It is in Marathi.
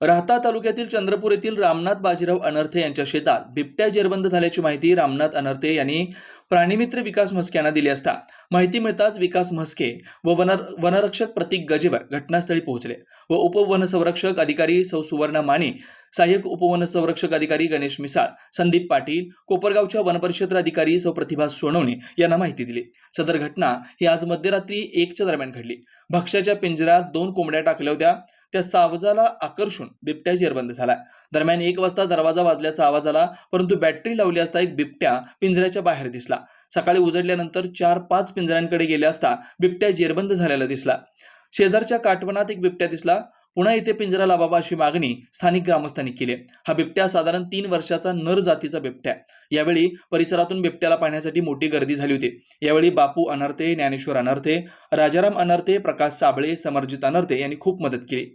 राहता तालुक्यातील चंद्रपूर येथील रामनाथ बाजीराव अनर्थे यांच्या शेतात बिबट्या जेरबंद झाल्याची माहिती रामनाथ अनर्थे यांनी प्राणीमित्र विकास म्हस्के यांना दिली असता. माहिती मिळताच विकास म्हस्के व वन वनरक्षक प्रतीक गजेवर घटनास्थळी पोहोचले व उपवनसंरक्षक अधिकारी सौ सुवर्णा माने सहाय्यक उपवनसंरक्षक अधिकारी गणेश मिसाळ संदीप पाटील कोपरगावच्या वनपरिक्षेत्र अधिकारी सौ प्रतिभा सोनवणे यांना माहिती दिली. सदर घटना ही आज मध्यरात्री एकच्या दरम्यान घडली. भक्ष्याच्या पिंजऱ्यात दोन कोंबड्या टाकल्या होत्या. त्या सावजाला आकर्षून बिबट्या जेरबंद झाला दरम्यान एक वाजता दरवाजा वाजल्याचा आवाज आला परंतु बॅटरी लावली असता एक बिबट्या पिंजऱ्याच्या बाहेर दिसला. सकाळी उजडल्यानंतर चार पाच पिंजऱ्यांकडे गेले असता बिबट्या जेरबंद झालेला दिसला. शेजारच्या काटवनात एक बिबट्या दिसला. पुन्हा इथे पिंजरा लावावा अशी मागणी स्थानिक ग्रामस्थांनी केली. हा बिबट्या साधारण तीन वर्षाचा नर जातीचा बिबट्या यावेळी परिसरातून बिबट्याला पाहण्यासाठी मोठी गर्दी झाली होती. यावेळी बापू अनर्थे ज्ञानेश्वर अनर्थे राजाराम अनर्थे प्रकाश साबळे समर्जित अनर्थे यांनी खूप मदत केली.